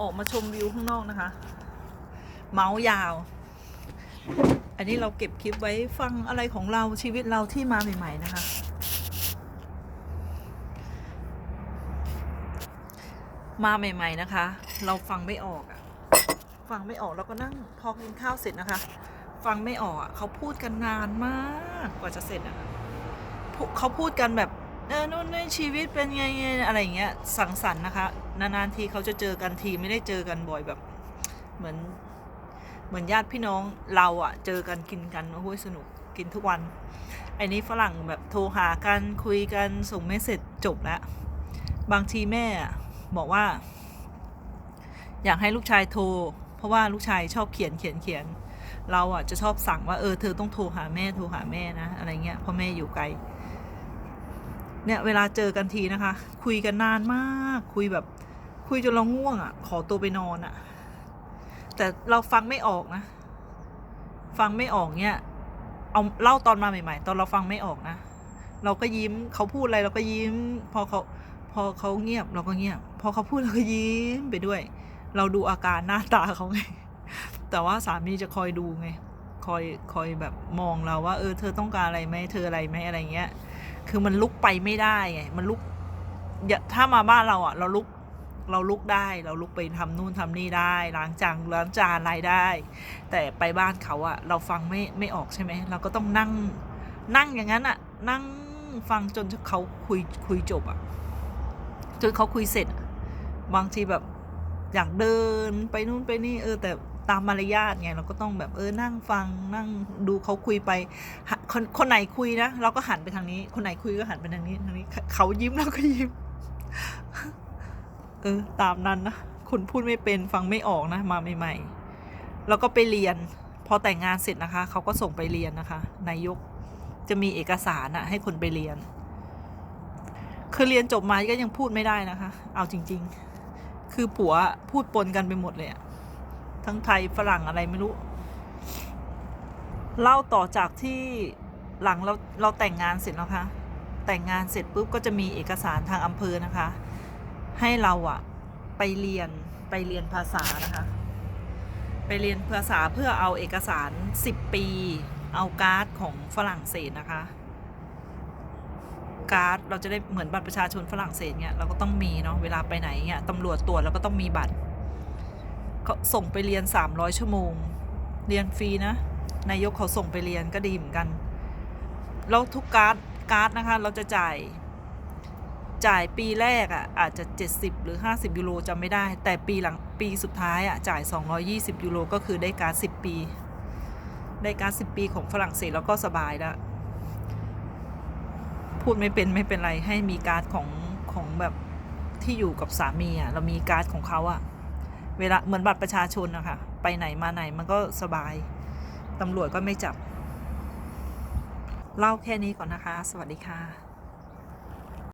ออกมาชมวิวข้างนอกนะคะ เมาส์ยาว อันนี้เราเก็บคลิปไว้ฟังอะไรของเราชีวิตเราที่มาใหม่ ๆ นะคะ มาใหม่ ๆ นะคะ เราฟังไม่ออกอะฟังไม่ออกแล้วก็นั่งพอกินข้าวเสร็จนะคะ ฟังไม่ออกอะเขาพูดกันนานมากกว่าจะเสร็จอะเขาพูดกันแบบ เออนู่นนี่ชีวิตเป็นไงไงอะไรอย่างเงี้ยสังสรรค์นะคะ นานๆทีเขาจะเจอกันทีไม่ได้เจอกันบ่อยแบบ เหมือน เหมือนญาติพี่น้องเราอะเจอกันกินกันโอ้โหสนุกกินทุกวันไอ้นี้ฝรั่งแบบโทรหากันคุยกันส่งเมสเซจจบแล้วบางทีแม่บอกว่า อยากให้ลูกชายโทร เพราะว่าลูกชายชอบเขียนเขียนเขียน เราอะจะชอบสั่งว่าเออเธอต้องโทรหาแม่โทรหาแม่นะ อะไรเงี้ยเพราะแม่อยู่ไกล เนี่ยเวลาเจอกันทีนะคะ คุยกันนานมากคุยแบบ คุยจนเราง่วงอะ ขอตัวไปนอนอะ แต่เราฟังไม่ออกนะ ฟังไม่ออกเนี่ย เอาเล่าตอนมาใหม่ ๆ ตอนเราฟังไม่ออกนะ เราก็ยิ้มเขาพูดอะไรเราก็ยิ้ม พอเขาพอเขาเงียบเราก็เงียบ พอเขาพูดเราก็ยิ้มไปด้วย เราดูอาการหน้าตาเขาไง แต่ว่าสามีจะคอยดูไง คอยคอยแบบมองเราว่า เออ เธอต้องการอะไรไหมเธออะไรไหมอะไรเงี้ย คือมันลุกไปไม่ได้ไงมันลุกถ้ามาบ้านเราอะ เราลุกเราลุกได้ เราลุกไปทำนู่นทำนี่ได้ล้างจานล้างจานอะไรได้ แต่ไปบ้านเขาอะ เราฟังไม่ไม่ออกใช่ไหมเราก็ต้องนั่งนั่งอย่างนั้นอะ นั่งฟังจนเขาคุยคุยจบอะจนเขาคุยเสร็จบางทีแบบอยากเดินไปนู่นไปนี่เออแต่ ตามมารยาทไงเราก็ต้องแบบเออนั่งฟังนั่งดูเขาคุยไปคนคนไหนคุยนะเราก็หันไปทางนี้ คนไหนคุยก็หันไปทางนี้ทางนี้เขายิ้มเราก็ยิ้ม เออ ตามนั้นนะคนพูดไม่เป็นฟังไม่ออกนะ มาใหม่ๆแล้วก็ไปเรียน พอแต่งงานเสร็จนะคะเขาก็ส่งไปเรียนนะคะ นายกจะมีเอกสารอะให้คนไปเรียน คือเรียนจบมาก็ยังพูดไม่ได้นะคะ เอาจริง ๆ คือผัวพูดปนกันไปหมดเลยอะ ทั้งไทยฝรั่งอะไรไม่รู้ เล่าต่อจากที่หลังเราเราแต่งงานเสร็จแล้วคะแต่งงานเสร็จปุ๊บก็จะมีเอกสารทางอำเภอนะคะ ให้เราอะไปเรียนไปเรียนภาษานะคะ ไปเรียนภาษาเพื่อเอาเอกสาร 10 ปี เอาการ์ดของฝรั่งเศสนะคะ การ์ดเราจะได้เหมือนบัตรประชาชนฝรั่งเศสเนี่ยเราก็ต้องมีเนาะเวลาไปไหนเนี่ยตำรวจตรวจเราก็ต้องมีบัตร เขาส่งไปเรียน 300 ชั่วโมง เรียนฟรีนะ นายกเขาส่งไปเรียนก็ดีเหมือนกัน แล้วทุกการ์ดการ์ดนะคะ เราจะจ่ายจ่ายปีแรกอะอาจจะ 70 หรือ 50 ยูโรจำไม่ได้ แต่ปีหลังปีสุดท้ายอะจ่าย 220 ยูโรก็คือได้การ์ด10 ปี ได้การ์ด10 ปีของฝรั่งเศสแล้วก็สบายแล้ว พูดไม่เป็นไม่เป็นไรให้มีการ์ดของของแบบที่อยู่กับสามีอะเรามีการ์ดของเขาอะ เวลาเหมือนบัตรประชาชนนะคะไปไหนมาไหนมันก็สบายตำรวจก็ไม่จับ เล่าแค่นี้ก่อนนะคะ สวัสดีค่ะ